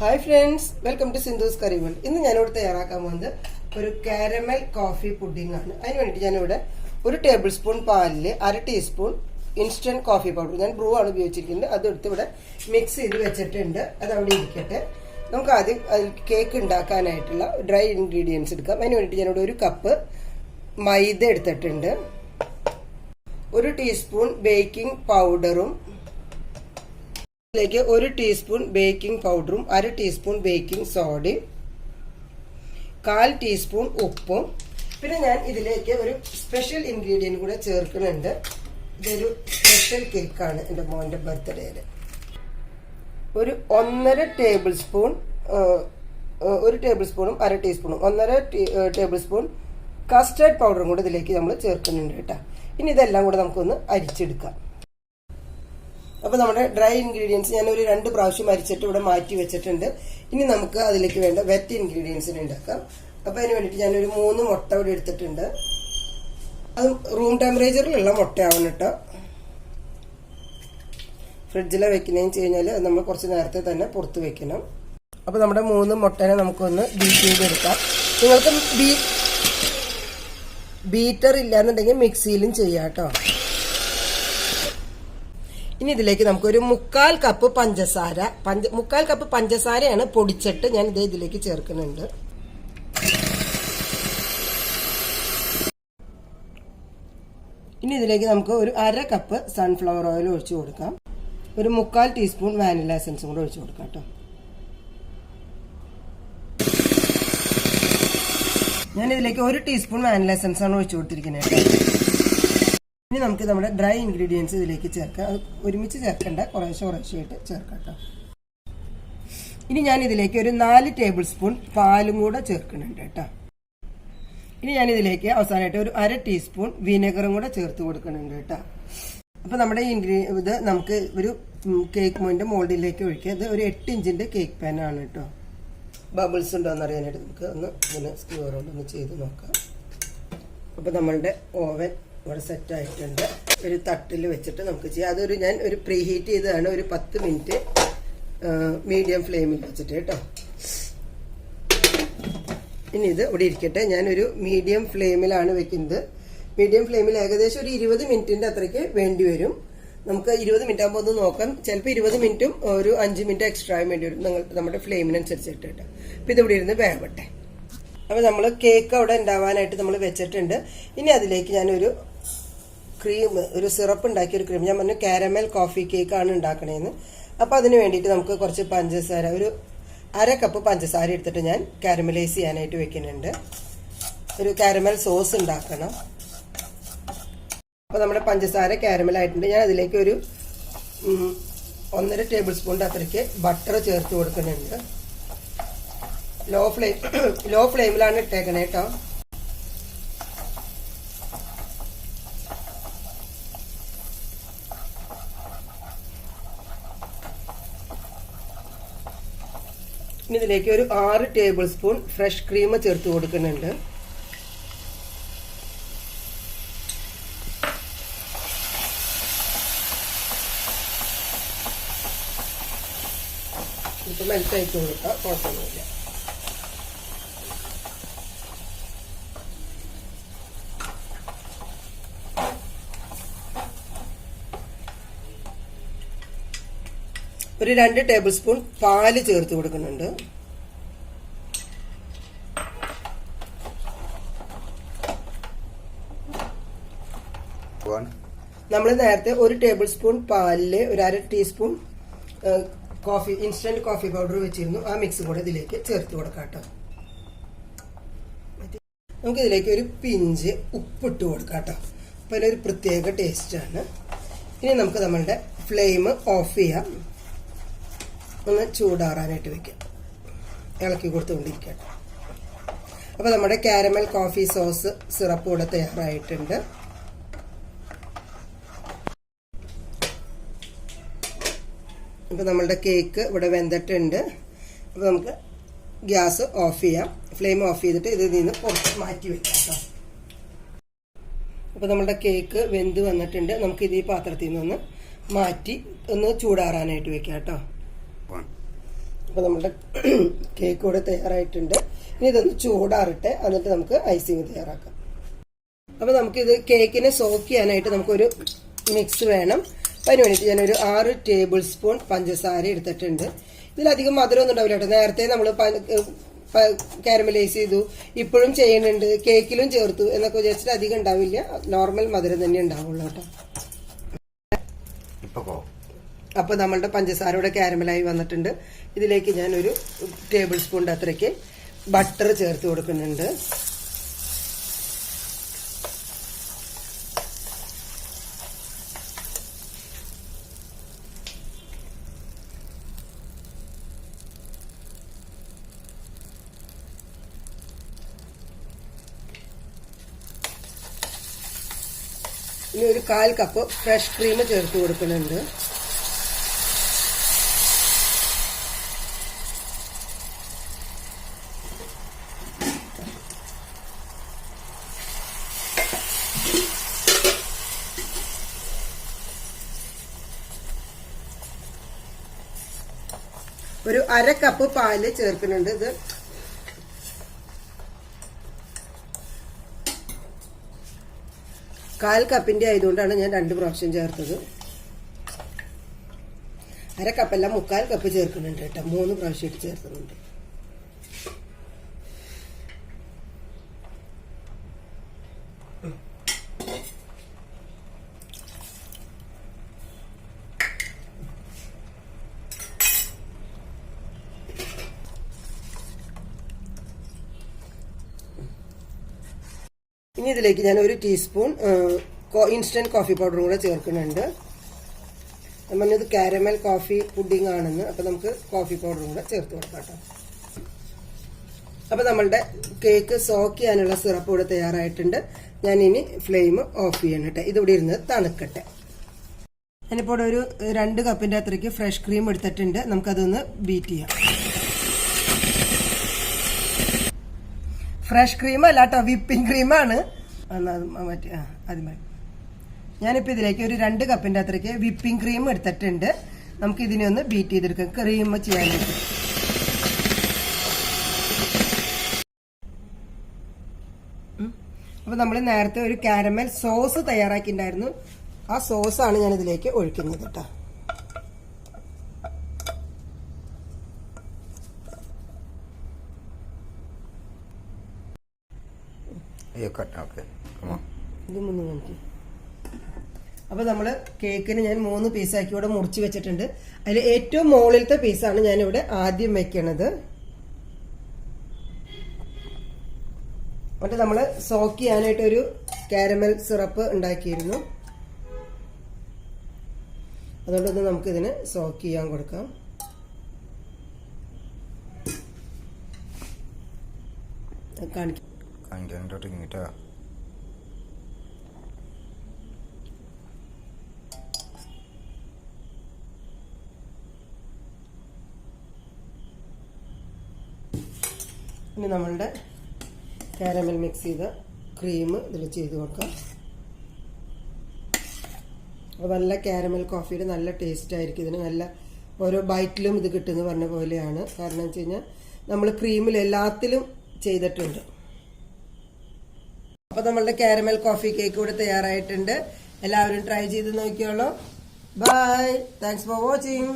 Hi friends welcome to Sindhu's curry world ഇന്ന് ഞാനിവിടെ തയ്യാറാക്കാൻ പോകുന്നത് ഒരു കാരമൽ കോഫി പുഡിംഗ് ആണ്. അതിന് വേണ്ടിയിട്ട് ഞാനിവിടെ ഒരു ടേബിൾ സ്പൂൺ പാലിൽ അര ടീസ്പൂൺ ഇൻസ്റ്റന്റ് കോഫി പൗഡർ ഞാൻ ബ്രൂ ആണ് ഉപയോഗിച്ചിരിക്കുന്നത്. അത് എടുത്ത് ഇവിടെ മിക്സ് ചെയ്ത് വെച്ചിട്ടുണ്ട്. അത് അവിടെ ഇരിക്കട്ടെ. നമുക്ക് ആദ്യം അതിൽ കേക്ക് ഉണ്ടാക്കാനായിട്ടുള്ള ഡ്രൈ ഇൻഗ്രീഡിയൻസ് എടുക്കാം. അതിന് വേണ്ടിയിട്ട് ഞാനിവിടെ ഒരു കപ്പ് മൈദ എടുത്തിട്ടുണ്ട്. ഒരു ടീസ്പൂൺ ബേക്കിംഗ് പൗഡറും ഇതിലേക്ക് ഒരു ടീസ്പൂൺ ബേക്കിംഗ് പൗഡറും അര ടീസ്പൂൺ ബേക്കിംഗ് സോഡയും കാൽ ടീസ്പൂൺ ഉപ്പും. പിന്നെ ഞാൻ ഇതിലേക്ക് ഒരു സ്പെഷ്യൽ ഇൻഗ്രീഡിയന്റ് കൂടെ ചേർക്കുന്നുണ്ട്. ഇതൊരു സ്പെഷ്യൽ കേക്കാണ് എന്റെ മോന്റെ ബർത്ത്ഡേയിൽ ഒരു ഒന്നര ടേബിൾ സ്പൂൺ ഒരു ടേബിൾ സ്പൂണും അര ടീസ്പൂണും ഒന്നര ടേബിൾ സ്പൂൺ കസ്റ്റേർഡ് പൗഡറും കൂടെ ഇതിലേക്ക് നമ്മൾ ചേർക്കുന്നുണ്ട് കേട്ടോ. ഇനി ഇതെല്ലാം കൂടെ നമുക്കൊന്ന് അരിച്ചെടുക്കാം. അപ്പോൾ നമ്മുടെ ഡ്രൈ ഇൻഗ്രീഡിയൻസ് ഞാൻ ഒരു രണ്ട് പ്രാവശ്യം അരിച്ചിട്ട് ഇവിടെ മാറ്റി വെച്ചിട്ടുണ്ട്. ഇനി നമുക്ക് അതിലേക്ക് വേണ്ട വെറ്റ് ഇൻഗ്രീഡിയൻസിന് ഉണ്ടാക്കാം. അപ്പോൾ അതിന് വേണ്ടിയിട്ട് ഞാനൊരു മൂന്ന് മുട്ട ഇവിടെ എടുത്തിട്ടുണ്ട്. അത് റൂം ടെമ്പറേച്ചറിലുള്ള മുട്ടയാവണം കേട്ടോ. ഫ്രിഡ്ജിലെ വെക്കുന്നതെന്ന് വെച്ച് കഴിഞ്ഞാൽ അത് നമ്മൾ കുറച്ച് നേരത്തെ തന്നെ പുറത്ത് വെക്കണം. അപ്പോൾ നമ്മുടെ മൂന്ന് മുട്ടനെ നമുക്കൊന്ന് ബീറ്റ് ചെയ്തെടുക്കാം. നിങ്ങൾക്ക് ബീ ബീറ്റർ ഇല്ലാന്നുണ്ടെങ്കിൽ മിക്സിയിലും ചെയ്യാം കേട്ടോ. ഇനി ഇതിലേക്ക് നമുക്കൊരു മുക്കാൽ കപ്പ് പഞ്ചസാര പഞ്ച മുക്കാൽ കപ്പ് പഞ്ചസാരയാണ് പൊടിച്ചിട്ട് ഞാൻ ഇതേ ഇതിലേക്ക് ചേർക്കുന്നുണ്ട്. ഇനി ഇതിലേക്ക് നമുക്ക് ഒരു അര കപ്പ് സൺഫ്ലവർ ഓയിൽ ഒഴിച്ചു കൊടുക്കാം. ഒരു മുക്കാൽ ടീസ്പൂൺ വാനില എസൻസും കൂടെ ഒഴിച്ചു കൊടുക്കാം കേട്ടോ. ഞാൻ ഇതിലേക്ക് ഒരു ടീസ്പൂൺ വാനില എസൻസ് ആണ് ഒഴിച്ചു കൊടുത്തിരിക്കുന്നത് കേട്ടോ. ഇനി നമുക്ക് നമ്മുടെ ഡ്രൈ ഇൻഗ്രീഡിയൻസ് ഇതിലേക്ക് ചേർക്കാം. അത് ഒരുമിച്ച് ചേർക്കണ്ട. കുറേശ്ശെ കുറേശ്ശെയായിട്ട് ചേർക്കാം ഇനി ഞാൻ ഇതിലേക്ക് ഒരു നാല് ടേബിൾ സ്പൂൺ പാലും കൂടെ ചേർക്കുന്നുണ്ട് കേട്ടോ ഇനി ഞാൻ ഇതിലേക്ക് അവസാനമായിട്ട് ഒരു അര ടീസ്പൂൺ വിനെഗറും കൂടെ ചേർത്ത് കൊടുക്കുന്നുണ്ട് കേട്ടോ അപ്പോൾ നമ്മുടെ ഇൻഗ്രീ ഇത് നമുക്ക് ഒരു കേക്ക് മോന്റെ മോൾഡിലേക്ക് ഒഴിക്കുക ഇത് ഒരു എട്ട് ഇഞ്ചിന്റെ കേക്ക് പാൻ ആണ് കേട്ടോ ബബിൾസ് ഉണ്ടോ എന്ന് അറിയാനായിട്ട് നമുക്ക് ഒന്ന് ഇങ്ങനെ സ്ക്യൂർ കൊണ്ടൊന്ന് ചെയ്ത് നോക്കാം. അപ്പോൾ നമ്മളുടെ ഓവൻ ഇവിടെ സെറ്റ് ആയിട്ടുണ്ട്. ഒരു തട്ടിൽ വെച്ചിട്ട് നമുക്ക് ചെയ്യാം. അതൊരു ഞാൻ ഒരു പ്രീ ഹീറ്റ് ചെയ്തതാണ്. ഒരു പത്ത് മിനിറ്റ് മീഡിയം ഫ്ലെയിമിൽ വെച്ചിട്ട് കേട്ടോ. ഇനി ഇത് ഇവിടെ ഇരിക്കട്ടെ. ഞാനൊരു മീഡിയം ഫ്ലെയിമിലാണ് വെക്കുന്നത്. മീഡിയം ഫ്ലെയിമിൽ ഏകദേശം ഒരു ഇരുപത് മിനിറ്റിന്റെ അത്രയ്ക്ക് വേണ്ടി വരും. നമുക്ക് ഇരുപത് മിനിറ്റ് ആകുമ്പോൾ ഒന്ന് നോക്കാം. ചിലപ്പോൾ ഇരുപത് മിനിറ്റും ഒരു അഞ്ച് മിനിറ്റ് എക്സ്ട്രാ വേണ്ടി വരും. നിങ്ങൾ നമ്മുടെ ഫ്ലെയിമിനനുസരിച്ചിട്ട് കേട്ടോ. അപ്പം ഇതിവിടെ ഇരുന്ന് വേവട്ടെ. അപ്പോൾ നമ്മൾ കേക്ക് അവിടെ ഉണ്ടാവാനായിട്ട് നമ്മൾ വെച്ചിട്ടുണ്ട്. ഇനി അതിലേക്ക് ഞാനൊരു ക്രീം ഒരു സിറപ്പ് ഉണ്ടാക്കിയ ഒരു ക്രീം ഞാൻ പറഞ്ഞു കാരമൽ കോഫി കേക്ക് കേക്കാണ് ഉണ്ടാക്കണേന്ന്. അപ്പോൾ അതിന് വേണ്ടിയിട്ട് നമുക്ക് കുറച്ച് പഞ്ചസാര ഒരു അര കപ്പ് പഞ്ചസാര എടുത്തിട്ട് ഞാൻ കാരമലൈസ് ചെയ്യാനായിട്ട് വെക്കുന്നുണ്ട്. ഒരു കാരമൽ സോസ് ഉണ്ടാക്കണം. അപ്പോൾ നമ്മുടെ പഞ്ചസാര കാരമൽ ആയിട്ടുണ്ട്. ഞാൻ അതിലേക്ക് ഒരു ഒന്നര ടേബിൾ സ്പൂണിന്റെ അത്രയ്ക്ക് ബട്ടർ ചേർത്ത് കൊടുക്കുന്നുണ്ട്. ലോ ഫ്ലെയിം ലോ ഫ്ലെയിമിലാണ് ഇട്ടേക്കണേ കേട്ടോ ഇനി ഇതിലേക്ക് ഒരു ആറ് ടേബിൾ സ്പൂൺ ഫ്രഷ് ക്രീം ചേർത്ത് കൊടുക്കുന്നുണ്ട്. ഇപ്പം മെൽറ്റായിട്ട് കൊടുക്കാം കുഴപ്പമൊന്നുമില്ല. ഒരു രണ്ട് ടേബിൾ സ്പൂൺ പാൽ ചേർത്ത് കൊടുക്കുന്നുണ്ട്. നമ്മൾ നേരത്തെ ഒരു ടേബിൾ സ്പൂൺ പാലിൽ ഒരു അര teaspoon coffee instant coffee powder വെച്ചിരുന്നു. ആ മിക്സ് കൂടെ ഇതിലേക്ക് ചേർത്ത് കൊടുക്കാം കേട്ടോ. നമുക്ക് ഇതിലേക്ക് ഒരു പിഞ്ച് ഉപ്പിട്ട് കൊടുക്കാം കേട്ടോ. അപ്പോൾ ഒരു പ്രത്യേക ടേസ്റ്റാണ് ഇനി നമുക്ക് നമ്മളുടെ ഫ്ലെയിം ഓഫ് ചെയ്യാം. ഒന്ന് ചൂടാറാനായിട്ട് വെക്കാം ഇളക്കി കൊടുത്തുകൊണ്ടിരിക്കട്ടെ. അപ്പോൾ നമ്മുടെ കാരമൽ കോഫി സോസ് സിറപ്പ് കൂടെ തയ്യാറായിട്ടുണ്ട്. അപ്പോൾ നമ്മളുടെ കേക്ക് ഇവിടെ വെന്തിട്ടുണ്ട്. അപ്പോൾ നമുക്ക് ഗ്യാസ് ഓഫ് ചെയ്യാം. ഫ്ലെയിം ഓഫ് ചെയ്തിട്ട് ഇത് ഇതിൽ നിന്ന് പുറത്ത് മാറ്റി വെക്കാം അപ്പോൾ നമ്മുടെ കേക്ക് വെന്ത് വന്നിട്ടുണ്ട്. നമുക്ക് ഇത് ഈ പാത്രത്തിൽ നിന്ന് മാറ്റി ഒന്ന് ചൂടാറാനായിട്ട് വെക്കാം കേട്ടോ. അപ്പോൾ നമ്മുടെ കേക്ക് ഇവിടെ തയ്യാറായിട്ടുണ്ട്. ഇനി ഇതൊന്ന് ചൂടാറട്ടെ എന്നിട്ട് നമുക്ക് ഐസിങ് തയ്യാറാക്കാം. അപ്പോൾ നമുക്കിത് കേക്കിനെ സോക്ക് ചെയ്യാനായിട്ട് നമുക്കൊരു മിക്സ് വേണം. അതിന് വേണ്ടിയിട്ട് ഞാനൊരു ആറ് ടേബിൾ സ്പൂൺ പഞ്ചസാര എടുത്തിട്ടുണ്ട്. ഇതിലധികം മധുരമൊന്നും ഉണ്ടാവില്ല കേട്ടോ. നേരത്തെ നമ്മൾ കാരമലൈസ് ചെയ്തു. ഇപ്പോഴും ചെയ്യുന്നുണ്ട്. കേക്കിലും ചേർത്തു എന്നൊക്കെ വിചാരിച്ചിട്ട് അധികം ഉണ്ടാവില്ല. നോർമൽ മധുരം തന്നെ ഉണ്ടാവുള്ളൂ കേട്ടോ. അപ്പോൾ നമ്മളുടെ പഞ്ചസാര ഇവിടെ കാരമലായി വന്നിട്ടുണ്ട്. ഇതിലേക്ക് ഞാൻ ഒരു ടേബിൾ സ്പൂണിന്റെ അത്രയ്ക്ക് ബട്ടർ ചേർത്ത് കൊടുക്കുന്നുണ്ട്. ഇനി ഒരു കാൽ കപ്പ് ഫ്രഷ് ക്രീം ചേർത്ത് കൊടുക്കുന്നുണ്ട്. ഒരു അര കപ്പ് പാൽ ചേർക്കുന്നുണ്ട്. ഇത് കാൽ കപ്പിന്റെ ആയതുകൊണ്ടാണ് ഞാൻ രണ്ട് പ്രാവശ്യം ചേർത്തത്. അര കപ്പല്ല മുക്കാൽ കപ്പ് ചേർക്കുന്നുണ്ട് കേട്ടോ. മൂന്ന് പ്രാവശ്യമായിട്ട് ചേർക്കുന്നുണ്ട്. ഇനി ഇതിലേക്ക് ഞാൻ ഒരു ടീസ്പൂൺ ഇൻസ്റ്റന്റ് കോഫി പൗഡറും കൂടെ ചേർക്കുന്നുണ്ട്. ഇത് കാരമൽ കോഫി പുഡിംഗ് ആണെന്ന്. അപ്പൊ നമുക്ക് കോഫി പൗഡറും കൂടെ ചേർത്ത് കൊടുക്കാം കേട്ടോ. അപ്പൊ നമ്മളുടെ കേക്ക് സോക്ക് ചെയ്യാനുള്ള സിറപ്പ് ഇവിടെ തയ്യാറായിട്ടുണ്ട്. ഞാൻ ഇനി ഫ്ലെയിം ഓഫ് ചെയ്യണട്ടെ ഇതിവിടെ ഇരുന്ന് തണുക്കട്ടെ. ഞാനിപ്പോൾ ഒരു രണ്ട് കപ്പിന്റെ അത്രയ്ക്ക് ഫ്രഷ് ക്രീം എടുത്തിട്ടുണ്ട്. നമുക്കതൊന്ന് ബീറ്റ് ചെയ്യാം. ഫ്രഷ് ക്രീം അല്ല കേട്ടോ വിപ്പിംഗ് ക്രീമാണ്. മറ്റേ ആ അത് മതി. ഞാനിപ്പോൾ ഇതിലേക്ക് ഒരു രണ്ട് കപ്പിന്റെ അത്രയ്ക്ക് വിപ്പിംഗ് ക്രീം എടുത്തിട്ടുണ്ട്. നമുക്ക് ഇതിനെ ഒന്ന് ബീറ്റ് ചെയ്തെടുക്കാം. ക്രീം ചെയ്യാനായിട്ട് അപ്പോൾ നമ്മൾ നേരത്തെ ഒരു കാരമൽ സോസ് തയ്യാറാക്കിയിട്ടുണ്ടായിരുന്നു. ആ സോസാണ് ഞാൻ ഇതിലേക്ക് ഒഴിക്കുന്നത് കേട്ടോ. ഇത് മൂന്ന് നോക്കി അപ്പോൾ നമ്മൾ കേക്കിന് ഞാൻ മൂന്ന് പീസാക്കി ഇവിടെ മുറിച്ച് വെച്ചിട്ടുണ്ട്. അതിൽ ഏറ്റവും മുകളിലത്തെ പീസാണ് ഞാൻ ഇവിടെ ആദ്യം വെക്കണത്. എന്നിട്ട് നമ്മൾ സോക്ക് ചെയ്യാനായിട്ട് ഒരു കാരമൽ സിറപ്പ് ഉണ്ടാക്കിയിരുന്നു. അതുകൊണ്ടൊന്ന് നമുക്കിതിന് സോക്ക് ചെയ്യാൻ കൊടുക്കാം. കാണിക്കാം. കാണിക്കാനോട്ട് ഇങ്ങോട്ടാ ഇനി നമ്മളുടെ കാരമൽ മിക്സ് ചെയ്ത ക്രീം ഇതിൽ ചെയ്ത് കൊടുക്കാം. അപ്പോൾ നല്ല കാരമൽ കോഫിയുടെ നല്ല ടേസ്റ്റ് ആയിരിക്കും. ഇതിന് നല്ല ഓരോ ബൈറ്റിലും ഇത് കിട്ടുമെന്ന് പറഞ്ഞ പോലെയാണ്. കാരണം വെച്ച് കഴിഞ്ഞാൽ നമ്മൾ ക്രീമിൽ എല്ലാത്തിലും ചെയ്തിട്ടുണ്ട്. അപ്പോൾ നമ്മളുടെ കാരമൽ കോഫി കേക്ക് ഇവിടെ തയ്യാറായിട്ടുണ്ട്. എല്ലാവരും ട്രൈ ചെയ്ത് നോക്കിയോളൂ. Bye thanks for watching